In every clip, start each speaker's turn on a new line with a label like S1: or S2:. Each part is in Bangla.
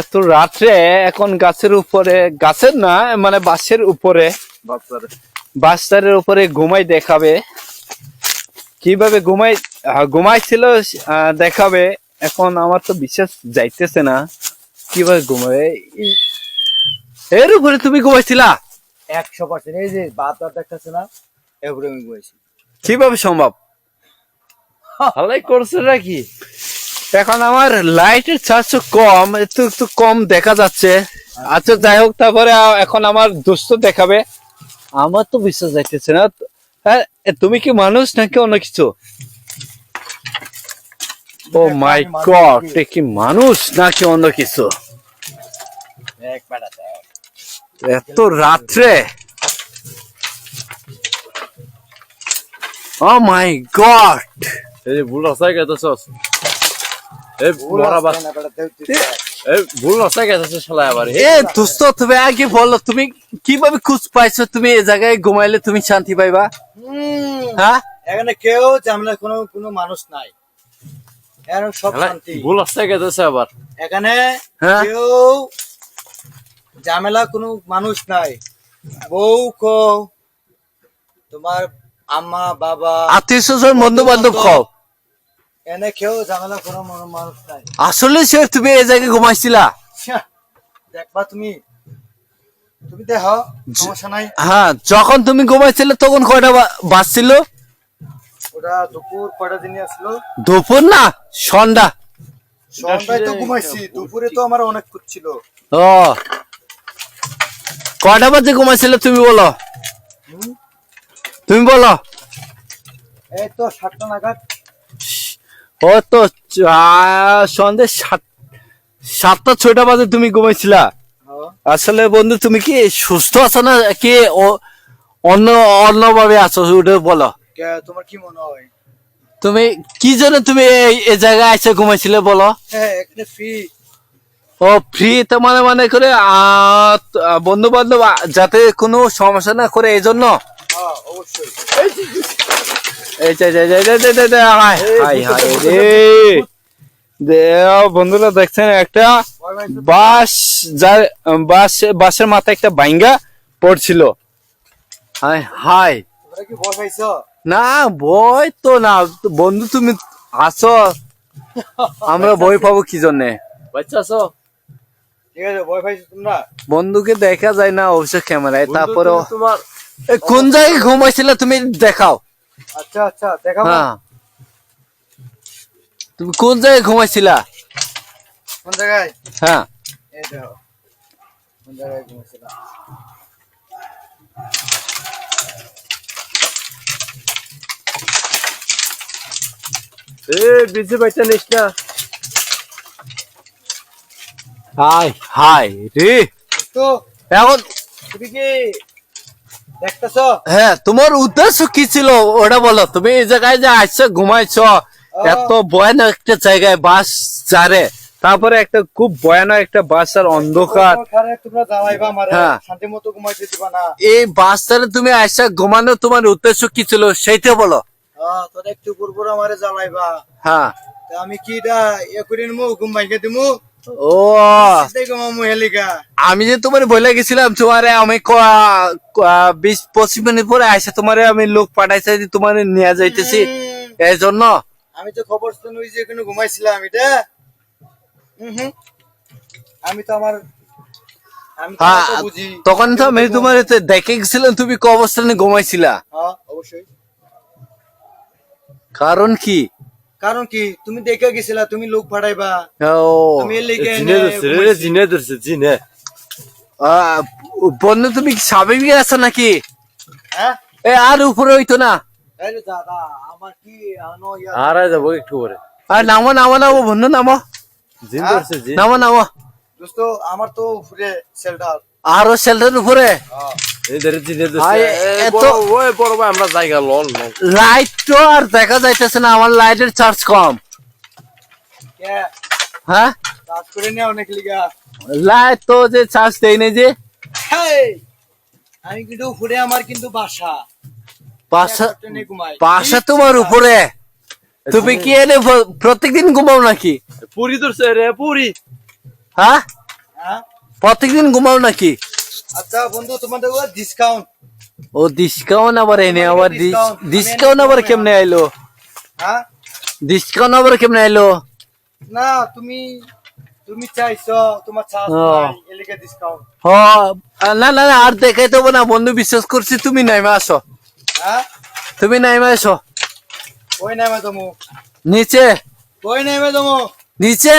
S1: এত রাত্রে এখন গাছের উপরে গাছের না মানে বাসের উপরে বাস্তারের উপরে ঘুমাই দেখাবে। কীভাবে ঘুমাই ঘুমাইছিল দেখাবে। এখন আমার তো বিশ্বাস যাইতেছে না কীভাবে ঘুমাবে। এর উপরে তুমি ঘুমাইছিলা?
S2: একশো পার্সেন্ট। এই যে বাত দেখতেছে না এরপরে আমি বলেছি
S1: কীভাবে সম্ভব? ভালোই করছে নাকি? এখন আমার লাইটের চার্জ কম একটু একটু কম দেখা যাচ্ছে। আচ্ছা যাই হোক তারপরে এখন আমার দোস্ত দেখাবে। আমার তো বিশ্বাস যাইতেছে না। হ্যাঁ তুমি কি মানুষ নাকি অন্য কিছু? ও মাই গড কি মানুষ নাকি অন্য কিছু? এত রাত্রে। ও মাই গড
S3: এই ভুল রাস্তায় গেতেছস?
S2: ভুল
S3: রাস্তায় শালা আবার
S1: এ। দোস্ত তুমি আগে বলো তুমি কীভাবে খুঁজ পাইছো? তুমি এই জায়গায় ঘুমাইলে তুমি শান্তি পাইবা? হ্যাঁ?
S2: এখানে কেউ ঝামেলা কোনো কোনো মানুষ নাই। এখানে সব শান্তি।
S3: ভুল রাস্তায় গেতেছে আবার।
S2: এখানে
S1: হ্যাঁ?
S2: কেউ ঝামেলা কোনো মানুষ নাই। বউ কো তোমার আম্মা বাবা
S1: আত্মীয় স্বজন বন্ধু বান্ধব খাও
S2: এনে কেউ ঝামেলা মনো- মানুষ নাই।
S1: আসলে সে তুমি এই জায়গায় ঘুমাইছিলা?
S2: দেখবা তুমি। তুমি দেখো সমস্যা নাই।
S1: হ্যাঁ যখন তুমি ঘুমাইছিলে তখন কয়টা বাজছিল?
S2: ওটা দুপুর কয়টা দিনই আসলো?
S1: দুপুর না সন্ধ্যা।
S2: সন্ধ্যায় তো ঘুমাইছি দুপুরে তো আমার অনেক করছিল
S1: ও। কয়টা বাজে ঘুমাইছিলে তুমি বলো? তুমি বলো।
S2: এই তো সাতটা নাগাদ।
S1: ও তো সন্ধ্যে সাত সাতটা ছয়টা বাজে তুমি ঘুমাইছিলা।
S2: হ্যাঁ।
S1: আসলে বন্ধু তুমি কি সুস্থ আছো না কি অন্য অন্য ভাবে আছো? ওটা বলো।
S2: তোমার কি মনে হয়?
S1: তুমি কি জন্য তুমি এই এই জায়গায় এসে ঘুমাইছিলে বলো?
S2: হ্যাঁ ফ্রি
S1: ও ফ্রি তো মানে মানে করে বন্ধু বান্ধব যাতে কোনো সমস্যা না করে এই জন্য?
S2: হ্যাঁ অবশ্যই।
S1: বন্ধুরা দেখছেন একটা বাস যার বাস বাসের মাথায় একটা বাইঙ্গা পড়ছিল। Hi hi.
S2: তোমরা কি ভয় পাইছো
S1: না বই তো না। বন্ধু তুমি আসো। আমরা বই পাবো কি জন্যে? বন্ধুকে দেখা যায় না অবশ্য ক্যামেরায় এ, কোন জায়গায় ঘুমাইছিলে তুমি দেখাও।
S2: আচ্ছা আচ্ছা দেখাবো
S1: হ্যাঁ। তুমি কোন জায়গায় ঘুমাইছিলা?
S2: কোন জায়গায়?
S1: হ্যাঁ।
S2: এই দেখো কোন জায়গায় ঘুমাইছিলাম।
S3: এ বিজি বাইটা নিস না।
S1: হাই হাই রে।
S2: তো
S1: এখন
S2: তুমি কি দেখতেছো
S1: হ্যাঁ তোমার উদ্দেশ্য কি ছিল? ওটা বলো। তুমি এই জায়গায় যে আসছো ঘুমাইছ এত ভয়ানক একটা জায়গায় বাস চারে তারপরে একটা খুব ভয়ানক একটা বাস আর অন্ধকার হ্যাঁ। এই বাস চারে তুমি আসা ঘুমানো তোমার উদ্দেশ্য কি ছিল সেইটা বলো।
S2: একটু আমারে জ্বালাইবা।
S1: হ্যাঁ।
S2: আমি কি এটা ইয়ে করে নিমু ঘুম ভাঙিয়ে দিমু?
S1: ও। আমি যে তোমার বলে গেছিলাম তোমারে আমি বিশ পঁচিশ মিনিট পরে আসে তোমারে আমি লোক পাঠাইছে তোমার নিয়ে যাইতেছি। এই জন্য
S2: আমি তো খবর শুনে যে এখানে ঘুমাইছিলাম এটা। আমি তো আমার
S1: হ্যাঁ তখন তো আমি তোমার দেখে গেছিলাম তুমি ক অবস্থানে ঘুমাইছিলা।
S2: হ্যাঁ অবশ্যই।
S1: কারণ কি?
S2: কারণ কি? তুমি দেখে গেছিলা তুমি লোক পাঠাইবা। তুমি
S3: জিনে ধরছে রে জিনে ধরছে জিনে।
S1: বন্ধু তুমি স্বাভাবিক আছো নাকি?
S2: হ্যাঁ?
S1: এ আর উপরে হইতো না।
S2: এই রে দাদা আমার কি
S3: আর যাব একটু পরে।
S1: আর নামো নামো নামো বন্ধু নামো।
S3: জিন
S2: হ্যাঁ?
S3: ধরছে জিন।
S1: নামো নামো।
S2: দোস্ত আমার তো উপরে শেল্টার
S1: আরও শেল্টার উপরে?
S2: হ্যাঁ।
S1: লাইট তো আর দেখা যাইতেছে না আমার লাইটের চার্জ কম। হ্যাঁ? লাইট তো যে চার্জ দেয় নাই যে।
S2: আমি কিন্তু উপরে আমার কিন্তু বাসা।
S1: বাসা তোমার উপরে। তুমি কি এনে প্রত্যেকদিন ঘুমাও নাকি?
S3: পুরি ধরছে রে পুরি।
S1: হ্যাঁ?
S2: হ্যাঁ?
S1: প্রত্যেকদিন ঘুমাও নাকি?
S2: আচ্ছা বন্ধু তোমাদের ডিসকাউন্ট
S1: ও ডিসকাউন্ট আবার এনে আবার। ডিসকাউন্ট আবার কেমনে আইলো?
S2: হ্যাঁ?
S1: ডিসকাউন্ট আবার কেমনে আইলো?
S2: না তুমি তুমি চাইছো তোমার চাষ
S1: ও।
S2: এলিগে ডিসকাউন্ট
S1: হ না না আর দেখাই দেবো না বন্ধু বিশ্বাস করছি তুমি নাইমা আসো
S2: হ্যাঁ?
S1: তুমি নাইমা আসো
S2: কই নামে তুমি
S1: নিচে।
S2: কই নামে তুমি
S1: নিচে।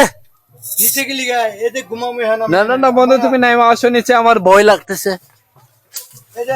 S2: নিচে গেলি গায় এতে ঘুমামি হয়
S1: না না না বন্ধু তুমি নাই আসো নিচে আমার ভয় লাগতেছে।
S2: এই যে